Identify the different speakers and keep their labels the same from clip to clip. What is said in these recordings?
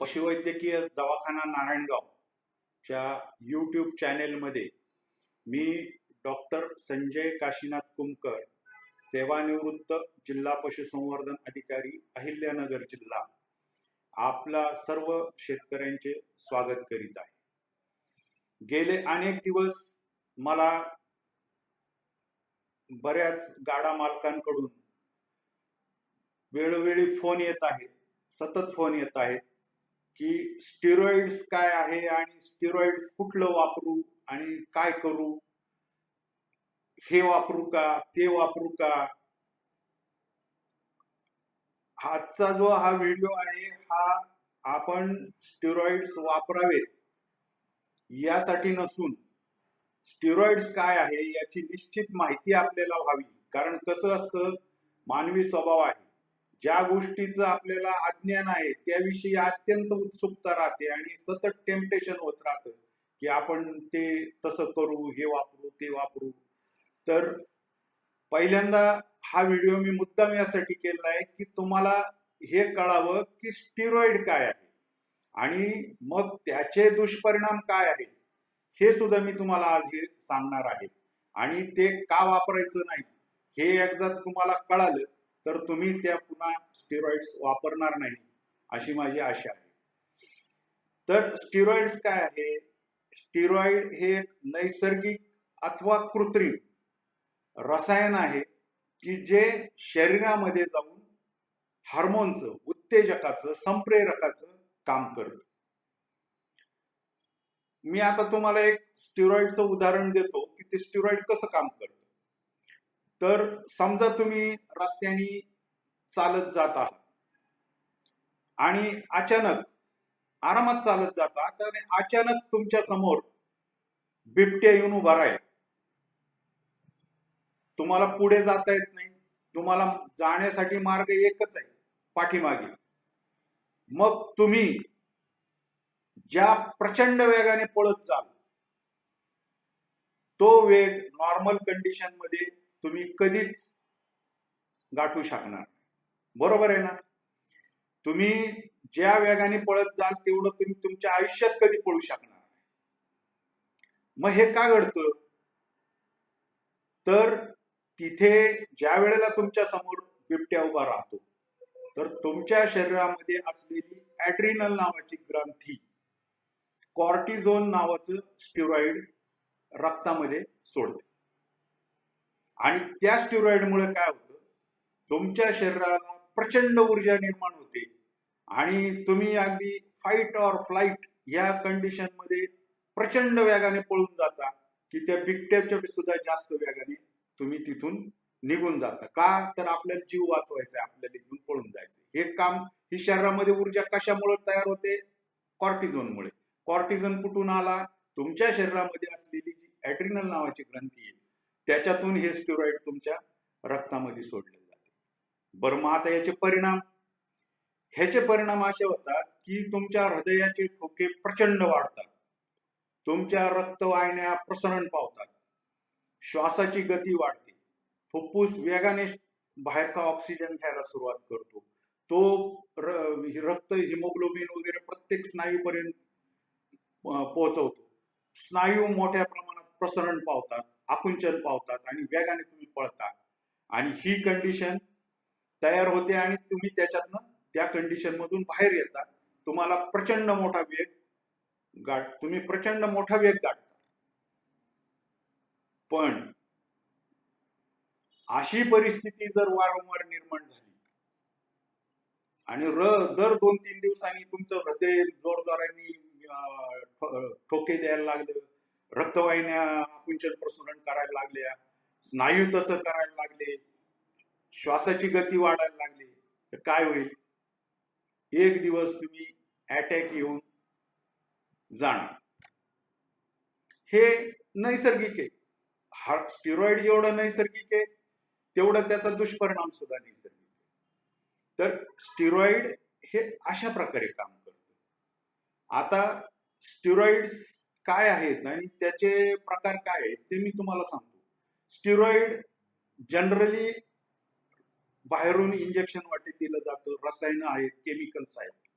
Speaker 1: पशुवैद्यकीय दवाखाना नारायणगावच्या यूट्यूब चॅनेलमध्ये मी डॉक्टर संजय काशीनाथ कुमकर सेवानिवृत्त जिल्हा पशुसंवर्धन अधिकारी अहिल्यानगर जिल्हा आपला सर्व शेतकऱ्यांचे स्वागत करीत आहे. गेले अनेक दिवस मला बऱ्याच गाडा मालकांकडून वेळोवेळी फोन येत आहे सतत फोन येत आहेत. की स्टिरॉइड्स काय आहे आणि स्टिरॉइड्स कुठलं वापरू आणि काय करू? हे वापरू का? ते वापरू का? आजचा जो हा व्हिडिओ आहे हा आपण स्टिरॉइड्स वापरावेत. यासाठी नसून स्टिरॉइड्स काय आहे याची निश्चित माहिती आपल्याला व्हावी. कारण कसं असतं मानवी स्वभाव आहे. ज्या गोष्टीचं आपल्याला अज्ञान आहे त्याविषयी अत्यंत उत्सुकता राहते आणि सतत टेम्पटेशन होत राहतं की आपण ते तसं करू हे वापरू ते वापरू. तर पहिल्यांदा हा व्हिडिओ मी मुद्दाम यासाठी केला आहे की तुम्हाला हे कळावं की स्टिरॉइड काय आहे आणि मग त्याचे दुष्परिणाम काय आहेत हे सुद्धा मी तुम्हाला आज हे सांगणार आहे. आणि ते का वापरायचं नाही हे एकदा तुम्हाला कळालं. तर तुम्ही त्या पुन्हा स्टिरॉइड्स वापरणार नाही अशी माझी आशा आहे. तर स्टिरॉइड्स काय आहे? स्टिरॉइड हे एक नैसर्गिक अथवा कृत्रिम रसायन आहे की जे शरीरामध्ये जाऊन हार्मोनचं उत्तेजकाचं संप्रेरकाचं काम करत. मी आता तुम्हाला एक स्टिरॉइडचं उदाहरण देतो की ते स्टिरॉइड कसं काम करतं. तर समजा तुम्ही रस्त्याने चालत जात आहात आणि अचानक आरामात चालत जाता तर अचानक तुमच्यासमोर बिबट्या येऊन उभा राहील. तुम्हाला पुढे जाता येत नाही. तुम्हाला जाण्यासाठी मार्ग एकच आहे पाठीमागे. मग तुम्ही ज्या प्रचंड वेगाने पळत जाल तो वेग नॉर्मल कंडिशनमध्ये तुम्ही कधीच गाठू शकणार बरोबर आहे ना? तुम्ही ज्या वेगाने पळत जाल तेवढं तुम्ही तुमच्या आयुष्यात कधी पळू शकणार मग हे का घडतं? तर तिथे ज्या वेळेला तुमच्यासमोर बिबट्या उभा राहतो तर तुमच्या शरीरामध्ये असलेली ऍड्रिनल नावाची ग्रंथी कॉर्टिझोन नावाचं स्टिरॉइड रक्तामध्ये सोडते. आणि त्या स्टेरॉइडमुळे काय होतं? तुमच्या शरीराला प्रचंड ऊर्जा निर्माण होते. आणि तुम्ही अगदी फाईट ऑर फ्लाईट या कंडिशनमध्ये प्रचंड वेगाने पळून जाता की त्या बिबट्याच्या सुद्धा जास्त वेगाने तुम्ही तिथून निघून जाता. का तर आपल्याला जीव वाचवायचा आहे आपल्याला इथून पळून जायचं हे काम ही शरीरामध्ये ऊर्जा कशामुळे तयार होते? कॉर्टिझोनमुळे कॉर्टिझोन कुठून आला? तुमच्या शरीरामध्ये असलेली जी ऍड्रिनल नावाची ग्रंथी आहे त्याच्यातून हे स्टिरॉइड तुमच्या रक्तामध्ये सोडले जाते. बरं मग आता याचे परिणाम? ह्याचे परिणाम असे होतात की तुमच्या हृदयाचे ठोके प्रचंड वाढतात. तुमच्या रक्तवाहिन्या प्रसरण पावतात. श्वासाची गती वाढते. फुफ्फुस वेगाने बाहेरचा ऑक्सिजन घ्यायला सुरुवात करतो. तो रक्त हिमोग्लोबिन वगैरे प्रत्येक स्नायूपर्यंत पोहोचवतो. स्नायू मोठ्या प्रमाणात प्रसरण पावतात. आकुंचन पावतात आणि वेगाने तुम्ही पळता. आणि ही कंडिशन तयार होते आणि तुम्ही त्याच्यातनं त्या कंडिशन मधून बाहेर येता. तुम्हाला प्रचंड मोठा वेग गाठ तुम्ही प्रचंड मोठा वेग गाठता. पण अशी परिस्थिती जर वारंवार निर्माण झाली आणि र दर दोन तीन दिवसांनी तुमचं हृदय जोरजोराने ठोके द्यायला लागलं रक्तवाहिन्या आकुंचन प्रसरण करायला लागल्या. स्नायू तसं करायला लागले. श्वासाची गती वाढायला लागली. तर काय होईल? एक दिवस तुम्ही अटॅक येऊन जाणार. हे नैसर्गिक आहे. हा स्टिरॉइड जेवढं नैसर्गिक आहे तेवढं त्याचा दुष्परिणाम सुद्धा नैसर्गिक आहे. तर स्टिरॉइड हे अशा प्रकारे काम करतं. आता स्टिरॉइड्स काय आहेत आणि त्याचे प्रकार काय आहेत ते मी तुम्हाला सांगतो. स्टिरॉइड जनरली बाहेरून इंजेक्शन वाटे दिलं जातं. रसायनं आहेत केमिकल्स आहेत.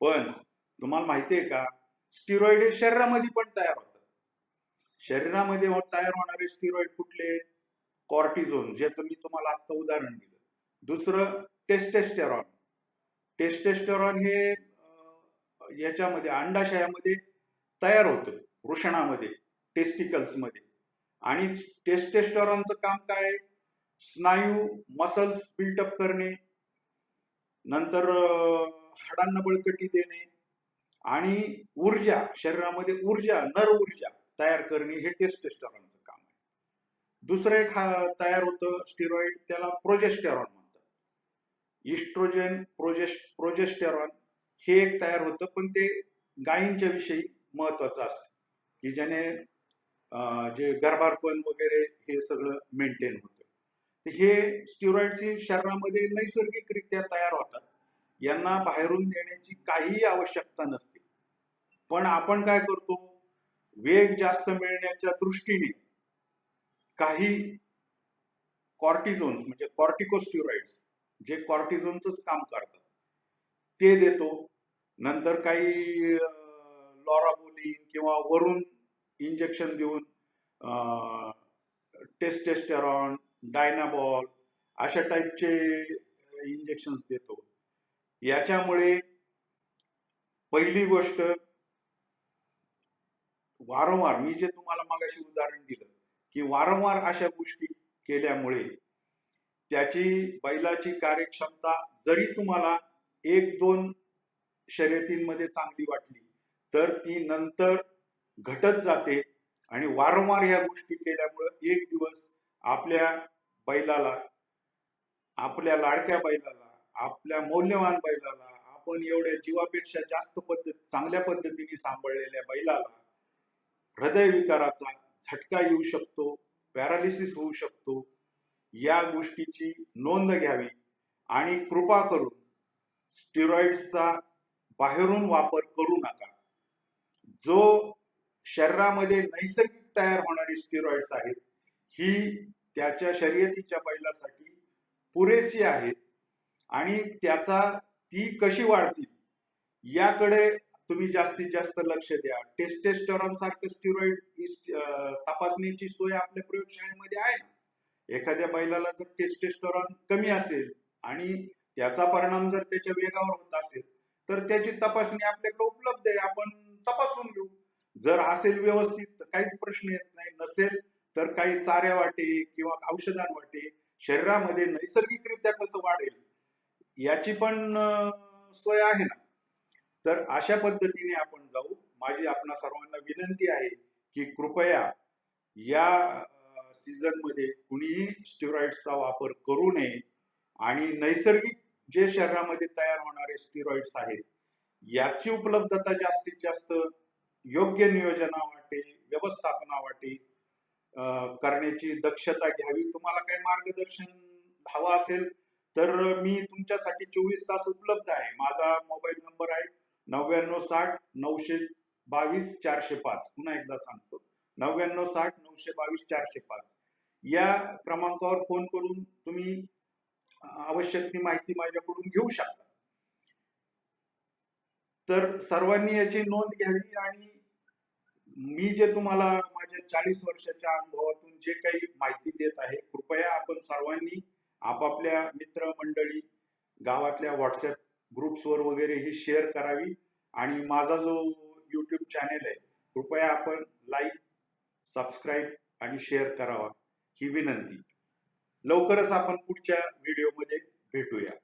Speaker 1: पण तुम्हाला माहिती आहे का? स्टिरॉइड हे शरीरामध्ये पण तयार होतात शरीरामध्ये हो- तयार होणारे स्टिरॉइड कुठले कॉर्टिझोन ज्याचं मी तुम्हाला आता उदाहरण दिलं. दुसरं टेस्टेस्टेरॉन टेस्टेस्टेरॉन हे याच्यामध्ये अंडाशयामध्ये तयार होतं. वृषणामध्ये टेस्टिकल्समध्ये आणि टेस्टेस्टॉरॉनचं काम काय? आहे? स्नायू मसल्स बिल्टअप करणे. नंतर हाडांना बळकटी देणे. आणि ऊर्जा शरीरामध्ये ऊर्जा नर ऊर्जा तयार करणे हे टेस्टेस्टॉरॉनचं काम आहे. दुसरं एक हा तयार होतं स्टिरॉइड त्याला प्रोजेस्टेरॉन म्हणतात. इस्ट्रोजन प्रोजेस प्रोजेस्टेरॉन हे एक तयार होतं पण ते गायींच्या विषयी महत्वाचं असतं. की ज्याने जे गर्भारपण वगैरे हे सगळं मेंटेन होतं. तर हे स्टिरॉईडची शरीरामध्ये नैसर्गिकरित्या तयार होतात. यांना बाहेरून देण्याची काहीही आवश्यकता नसते. पण आपण काय करतो? वेग जास्त मिळण्याच्या दृष्टीने काही कॉर्टिझोन्स म्हणजे कॉर्टिकोस्टिरॉइड्स जे कॉर्टिझोनच काम करतात ते देतो. नंतर काही लॉराबोलिन किंवा वरून इंजेक्शन देऊन टेस्टेस्टेरॉन डायनाबॉल अशा टाईपचे इंजेक्शन्स देतो. याच्यामुळे पहिली गोष्ट वारंवार मी जे तुम्हाला मागाशी उदाहरण दिलं की वारंवार अशा गोष्टी केल्यामुळे त्याची बैलाची कार्यक्षमता जरी तुम्हाला एक दोन शर्यतींमध्ये चांगली वाटली तर ती नंतर घटत जाते आणि वारंवार ह्या गोष्टी केल्यामुळं एक दिवस आपल्या बैलाला आपल्या लाडक्या बैलाला आपल्या मौल्यवान बैलाला आपण एवढ्या जीवापेक्षा जास्त पद्धत चांगल्या पद्धतीने सांभाळलेल्या बैलाला हृदयविकाराचा झटका येऊ शकतो पॅरालिसिस होऊ शकतो. या गोष्टीची नोंद घ्यावी आणि कृपा करून स्टिरॉइड्सचा बाहेरून वापर करू नका. जो शरीरामध्ये नैसर्गिक तयार होणारी स्टिरॉइड्स आहेत ही त्याच्या शर्यतीच्या बैलासाठी पुरेशी आहेत आणि त्याचा ती कशी वाढतील याकडे तुम्ही जास्तीत जास्त लक्ष द्या. टेस्टेस्टॉरॉन सारखं स्टिरॉइड तपासणीची सोय आपल्या प्रयोगशाळेमध्ये आहे ना? एखाद्या बैलाला जर टेस्टेस्टॉरॉन कमी असेल आणि त्याचा परिणाम जर त्याच्या वेगावर होत असेल तर त्याची तपासणी आपल्याकडे उपलब्ध आहे. आपण जर असेल व्यवस्थित तर काहीच प्रश्न येत नाही. नसेल तर काही चाऱ्या वाटे किंवा औषधांवाटे शरीरामध्ये नैसर्गिकरित्या कसं वाढेल याची पण सोय आहे ना. तर अशा पद्धतीने आपण जाऊ. माझी आपणा सर्वांना विनंती आहे की कृपया या सीझनमध्ये कुणीही स्टिरॉइड्सचा वापर करू नये आणि नैसर्गिक जे शरीरामध्ये तयार होणारे स्टिरॉइड्स आहेत याची उपलब्धता जास्तीत जास्त योग्य नियोजनावाटे व्यवस्थापनावाटे करण्याची दक्षता घ्यावी. तुम्हाला काही मार्गदर्शन हवं असेल तर मी तुमच्यासाठी चोवीस तास उपलब्ध आहे. माझा मोबाईल नंबर आहे नव्याण्णव साठ नऊशे बावीस चारशे पाच. पुन्हा एकदा सांगतो. नव्याण्णव साठ नऊशे बावीस चारशे पाच. या क्रमांकावर फोन करून तुम्ही आवश्यक ती माहिती माझ्याकडून घेऊ शकता. तर सर्वांनी याची नोंद घ्यावी आणि मी जे तुम्हाला माझ्या चाळीस वर्षाच्या अनुभवातून जे काही माहिती देत आहे कृपया आपण सर्वांनी आपापल्या मित्रमंडळी गावातल्या व्हॉट्सअप ग्रुप्सवर वगैरे ही शेअर करावी. आणि माझा जो यूट्यूब चॅनेल आहे कृपया आपण लाईक सबस्क्राईब आणि शेअर करावा. ही विनंती. लवकरच आपण पुढच्या व्हिडिओमध्ये भेटूया.